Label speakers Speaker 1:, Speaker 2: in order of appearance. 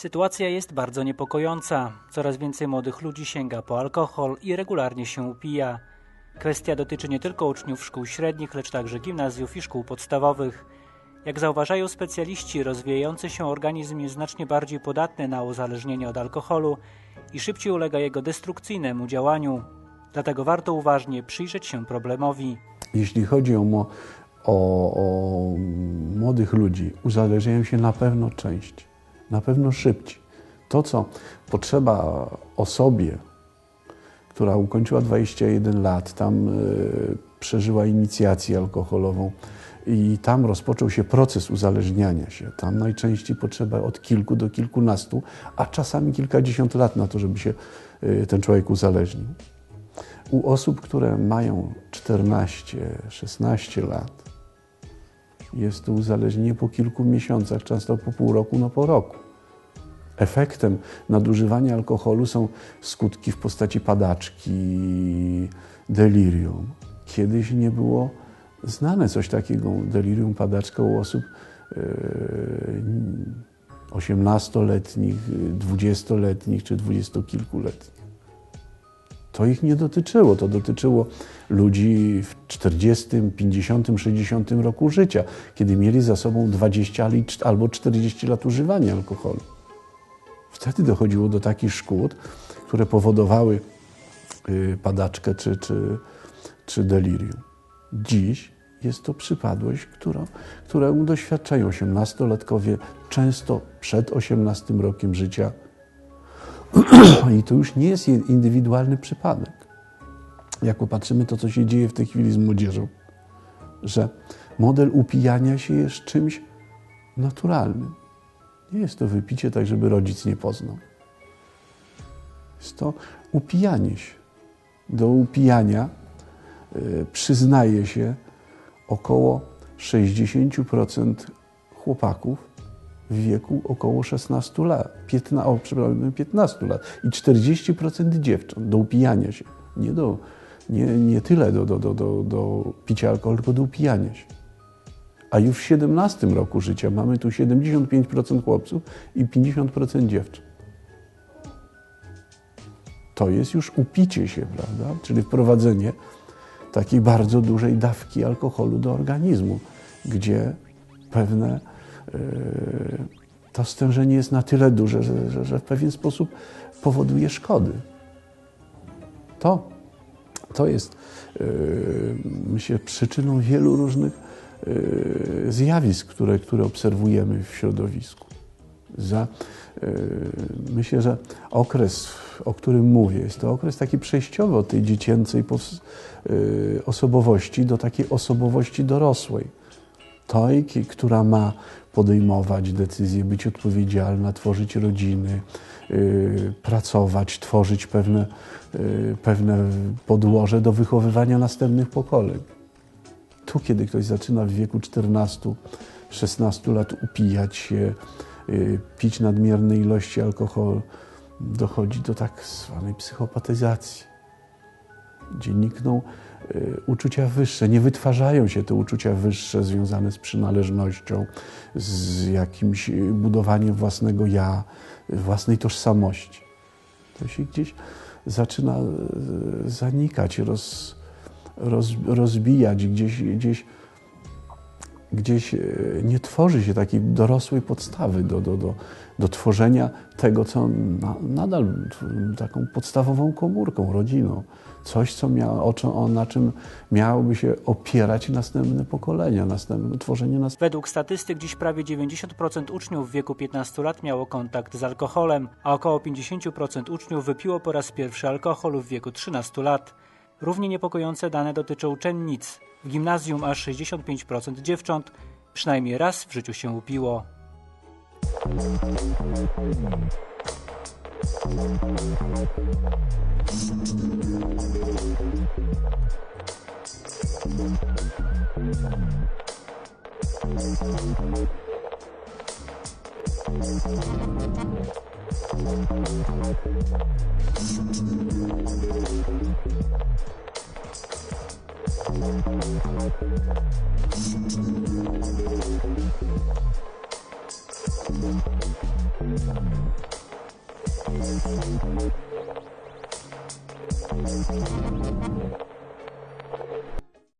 Speaker 1: Sytuacja jest bardzo niepokojąca. Coraz więcej młodych ludzi sięga po alkohol i regularnie się upija. Kwestia dotyczy nie tylko uczniów szkół średnich, lecz także gimnazjów i szkół podstawowych. Jak zauważają specjaliści, rozwijający się organizm jest znacznie bardziej podatny na uzależnienie od alkoholu i szybciej ulega jego destrukcyjnemu działaniu. Dlatego warto uważnie przyjrzeć się problemowi.
Speaker 2: Jeśli chodzi o, o, o młodych ludzi, uzależniają się na pewno częściej, na pewno szybciej. To, co potrzeba osobie, która ukończyła 21 lat, tam y, przeżyła inicjację alkoholową i tam rozpoczął się proces uzależniania się. Tam najczęściej potrzeba od kilku do kilkunastu, a czasami kilkadziesiąt lat na to, żeby się y, ten człowiek uzależnił. U osób, które mają 14-16 lat, jest to uzależnienie po kilku miesiącach, często po pół roku, no po roku. Efektem nadużywania alkoholu są skutki w postaci padaczki, delirium. Kiedyś nie było znane coś takiego, delirium, padaczka u osób e, 18-letnich, 20-letnich czy dwudziestokilkuletnich. To ich nie dotyczyło. To dotyczyło ludzi w 40, 50, 60 roku życia, kiedy mieli za sobą 20 ali- albo 40 lat używania alkoholu. Wtedy dochodziło do takich szkód, które powodowały y, padaczkę czy, czy, czy delirium. Dziś jest to przypadłość, którą, którą doświadczają 18-latkowie często przed 18 rokiem życia. I to już nie jest indywidualny przypadek. Jak popatrzymy to, co się dzieje w tej chwili z młodzieżą, że model upijania się jest czymś naturalnym. Nie jest to wypicie tak, żeby rodzic nie poznał. Jest to upijanie się. Do upijania y, przyznaje się około 60% chłopaków w wieku około 16 lat, 15, o, przepraszam, 15 lat i 40% dziewcząt do upijania się. Nie, do, nie, nie tyle do, do, do, do, do picia alkoholu, tylko do upijania się. A już w 17 roku życia mamy tu 75% chłopców i 50% dziewcząt. To jest już upicie się, prawda? Czyli wprowadzenie takiej bardzo dużej dawki alkoholu do organizmu, gdzie pewne to stężenie jest na tyle duże, że, że, że w pewien sposób powoduje szkody. To, to jest, yy, myślę, przyczyną wielu różnych yy, zjawisk, które, które obserwujemy w środowisku. Za, yy, myślę, że okres, o którym mówię, jest to okres taki przejściowy od tej dziecięcej yy, osobowości do takiej osobowości dorosłej. Tej, która ma podejmować decyzje, być odpowiedzialna, tworzyć rodziny, yy, pracować, tworzyć pewne, yy, pewne podłoże do wychowywania następnych pokoleń. Tu, kiedy ktoś zaczyna w wieku 14-16 lat upijać się, y, pić nadmierne ilości alkoholu, dochodzi do tak zwanej psychopatyzacji, gdzie nikną y, uczucia wyższe, nie wytwarzają się te uczucia wyższe związane z przynależnością, z jakimś y, budowaniem własnego ja, y, własnej tożsamości. To się gdzieś zaczyna y, zanikać, roz, roz, rozbijać, gdzieś, gdzieś, gdzieś e, nie tworzy się takiej dorosłej podstawy do, do, do, do tworzenia tego, co na, nadal taką podstawową komórką, rodziną. Coś, co miało, o, czym- o, na czym miałoby się opierać następne pokolenia, następne tworzenie nas.
Speaker 1: Według statystyk dziś prawie 90% uczniów w wieku 15 lat miało kontakt z alkoholem, a około 50% uczniów wypiło po raz pierwszy alkohol w wieku 13 lat. Równie niepokojące dane dotyczą uczennic. W gimnazjum aż 65% dziewcząt przynajmniej raz w życiu się upiło. Thank you. Thank